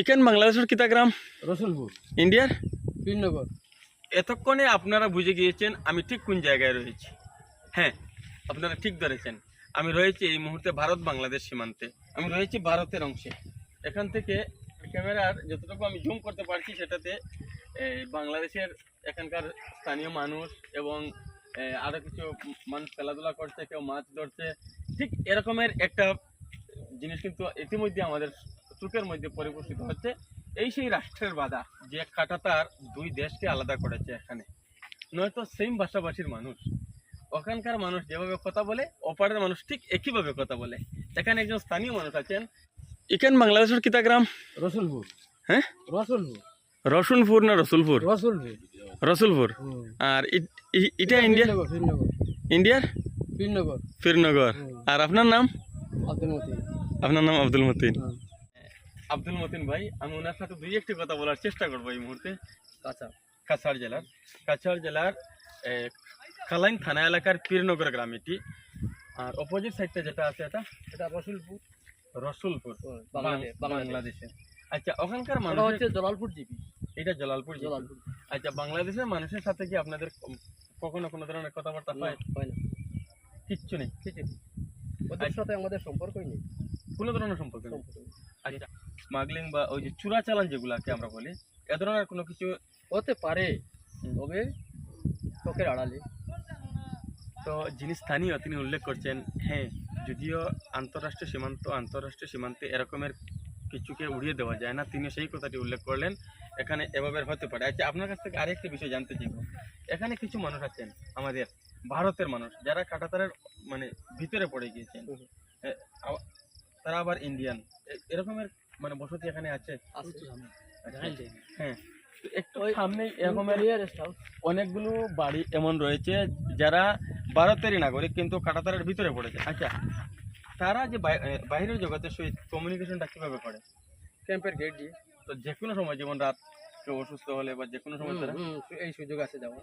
EKEN বাংলাদেশের কিতা গ্রাম? রসুলপুর। ইন্ডিয়ার? বীরনগর এতক্ষণে আপনারা বুঝে গিয়েছেন আমি ঠিক কোন জায়গায় রয়েছি। হ্যাঁ আপনারা ঠিক ধরেছেন। আমি রয়েছি এই মুহূর্তে ভারত বাংলাদেশ সীমান্তে। আমি রয়েছি ভারতের অংশে। এখান থেকে ক্যামেরার যতটুকু আমি জুম করতে পারছি সেটাতে এই বাংলাদেশের এখানকার স্থানীয় মানুষ এবং আরও কিছু মানুষ খেলাধুলা করছে কেউ মাছ ধরছে। ঠিক এরকমের একটা জিনিস কিন্তু ইতিমধ্যে আমাদের চোখের মধ্যে পরিবর্তিত হচ্ছে এই সেই রাষ্ট্রের বাধা যে কাটাতার দুই দেশকে আলাদা করেছে এখানে। নয়তো সেম ভাষাভাষীর মানুষ। ওখানকার মানুষ যেভাবে কথা বলে ওপারের মানুষ ঠিক একইভাবে কথা বলে। এখানে একজন স্থানীয় মানুষ আছেন। ইকেন বাংলাদেশের কিতা গ্রাম? রসুলপুর। হ্যাঁ? রসুলপুর। রসুনপুর না রসুলপুর? রসুলপুর। রসুলপুর। আর এটা ইন্ডিয়া? ইন্ডিয়ার? বীরনগর ফিরনগর। আর আপনার নাম? আব্দুল মতি আপনার নাম আব্দুল মতিন। আব্দুল মতিন ভাই আমি ওনার সাথে দুই একটি কথা বলার চেষ্টা করব এই মুহূর্তে। কাঁচা কাছাড় জেলার কাছাড় জেলার কালাইন থানা এলাকার পীরনগর গ্রাম এটি। আর অপোজিট সাইডটা যেটা আছে এটা? এটা রসুলপুর। রসুলপুর বাংলাদেশে আচ্ছা ওখানকার মানুষ হচ্ছে জলালপুর জিপি। এটা জলালপুর জলালপুর। আচ্ছা বাংলাদেশের মানুষের সাথে কি আপনাদের কখনো কোনো ধরনের কথাবার্তা হয়? হয় না। কিচ্ছু নেই। ঠিক আছে ওদের সাথে আমাদের সম্পর্কই নেই। কোনো ধরনের সম্পর্ক নেই। সম্পর্ক নেই। আচ্ছা স্মাগলিং বা ওই যে চূড়া চালান যেগুলাকে আমরা বলি এ ধরনের কোনো কিছু হতে পারে। তবে চোখের আড়ালে। তো যিনি স্থানীয় তিনি উল্লেখ করছেন হ্যাঁ যদিও আন্তঃরাষ্ট্রীয় সীমান্ত আন্তঃরাষ্ট্রীয় সীমান্তে এরকমের কিছুকে উড়িয়ে দেওয়া যায় না তিনি সেই কথাটি উল্লেখ করলেন। এখানে এভাবে হতে পারে। আচ্ছা আপনার কাছ থেকে আরেকটি বিষয় জানতে চাইব। এখানে কিছু মানুষ আছেন আমাদের ভারতের মানুষ যারা কাটাতারের মানে ভিতরে পড়ে গিয়েছেন। তারা আবার ইন্ডিয়ান এরকমের মানে বসতি এখানে আছে। আচ্ছা, হ্যাঁ। একটু সামনে এরকমের অনেকগুলো বাড়ি এমন রয়েছে যারা ভারতেরই নাগরিক কিন্তু কাটাতারের ভিতরে পড়েছে। আচ্ছা তারা যে বাইরের জগতের সহিত কমিউনিকেশনটা কীভাবে করে? ক্যাম্পের গেট দিয়ে। তো যে কোনো সময় যেমন রাত কেউ অসুস্থ হলে বা যে কোনো সময় তারা এই সুযোগ আছে যাওয়া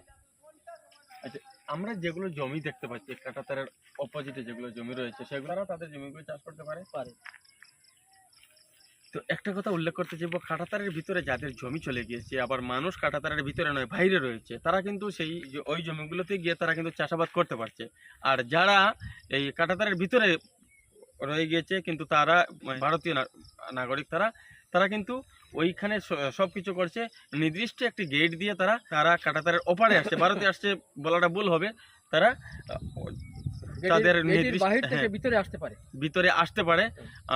আচ্ছা আমরা যেগুলো জমি দেখতে পাচ্ছি কাটাতারের অপোজিটে যেগুলো জমি রয়েছে সেগুলো তারা তাদের জমিগুলো চাষ করতে পারে? পারে। তো একটা কথা উল্লেখ করতে চাইব, কাটাতারের ভিতরে যাদের জমি চলে গিয়েছে, আবার মানুষ কাটাতারের ভিতরে নয়, বাইরে রয়েছে, তারা কিন্তু সেই ওই জমিগুলোতে গিয়ে তারা কিন্তু চাষাবাদ করতে পারছে। আর যারা এই কাটাতারের ভিতরে রয়ে গিয়েছে, কিন্তু তারা মানে ভারতীয় নাগরিক তারা তারা কিন্তু ওইখানে সব কিছু করছে। নির্দিষ্ট একটি গেট দিয়ে তারা তারা কাটাতারের ওপারে আসছে, ভারতে আসছে বলাটা ভুল হবে। তারা তাদের থেকে হ্যাঁ। ভিতরে আসতে পারে। ভিতরে আসতে পারে।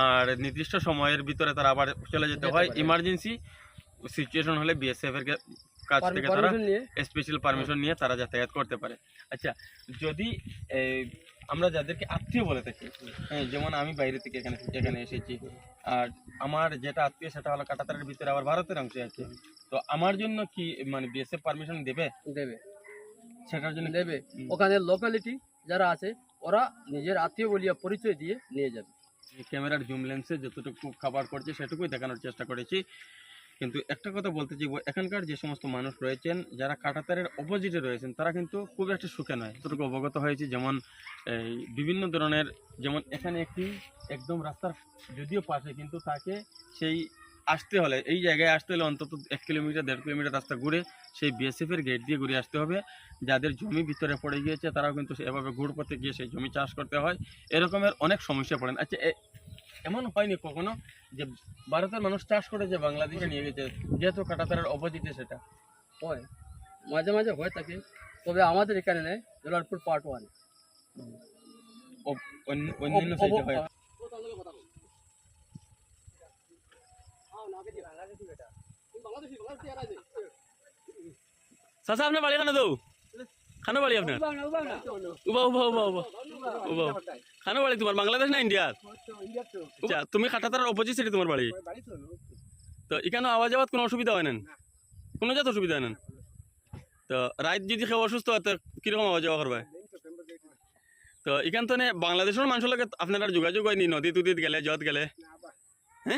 আর নির্দিষ্ট সময়ের ভিতরে তারা আবার চলে যেতে যেতে হয়। ইমার্জেন্সি সিচুয়েশন হলে বিএসএফ এর কাছ থেকে তারা স্পেশাল পারমিশন নিয়ে তারা যাতায়াত করতে পারে। আচ্ছা যদি আমরা যাদেরকে আত্মীয় বলে থাকি হ্যাঁ, যেমন আমি বাইরে থেকে এখানে এখানে এসেছি। আর আমার যেটা আত্মীয় সেটা হলো কাটাতারের ভিতরে আবার ভারতের অংশে আছে। তো আমার জন্য কি মানে বিএসএফ পারমিশন দেবে? দেবে। সেটার জন্য দেবে। ওখানে লোকালিটি যারা আছে ওরা নিজের আত্মীয় বলিয়া পরিচয় দিয়ে নিয়ে যাবে। ক্যামেরার জুম লেন্সে যতটুকু খাবার করছে সেটুকুই দেখানোর চেষ্টা করেছি। কিন্তু একটা কথা বলতে চাইব, এখানকার যে সমস্ত মানুষ রয়েছেন, যারা কাটাতারের অপোজিটে রয়েছেন, তারা কিন্তু খুব একটা সুখে নয়। যতটুকু অবগত হয়েছে, যেমন বিভিন্ন ধরনের, যেমন এখানে একটি একদম রাস্তার যদিও পাশে, কিন্তু তাকে সেই আসতে হলে এই জায়গায় আসতে হলে অন্তত এক কিলোমিটার দেড় কিলোমিটার রাস্তা ঘুরে সেই বিএসএফ এর গেট দিয়ে ঘুরে আসতে হবে। যাদের জমি ভিতরে পড়ে গিয়েছে তারাও কিন্তু এভাবে ঘুরপথে গিয়ে সেই জমি চাষ করতে হয়। এরকমের অনেক সমস্যা পড়েন। আচ্ছা এমন হয়নি কখনো যে ভারতের মানুষ চাষ করে যে বাংলাদেশে নিয়ে গেছে? যেহেতু কাটাতারের অপোজিটে সেটা। হয়। মাঝে মাঝে হয়ে থাকে। তবে আমাদের এখানে নেই জলালপুর পার্ট ওয়ান অন্যান্য সাইডে হয়। চাচা আপনার বাড়ি খানো খানো বাড়ি আপনার উবা উবা উবা উবা। উবা খানো বাড়ি তোমার বাংলাদেশ না ইন্ডিয়ার আচ্ছা তুমি কাটাতারের অপোজিট তোমার বাড়ি তো এখানে কোনো অসুবিধা হয় না কোনো জাত অসুবিধা হয় তো রাত যদি কেউ অসুস্থ হয়, তো কীরকম আওয়াজ যাওয়া করবে তো এখান তো বাংলাদেশের মানুষের লগে আপনার যোগাযোগ হয়নি? নদী টুদিত গেলে জত গেলে? আমি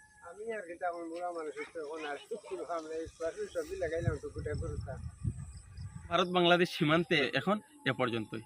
আর কি তেমন বুড়া মানুষ তখন আর আমরা স্কোয়ার সবই লাগাইলাম টুকুটা করতাম ভারত বাংলাদেশ সীমান্তে এখন এ পর্যন্তই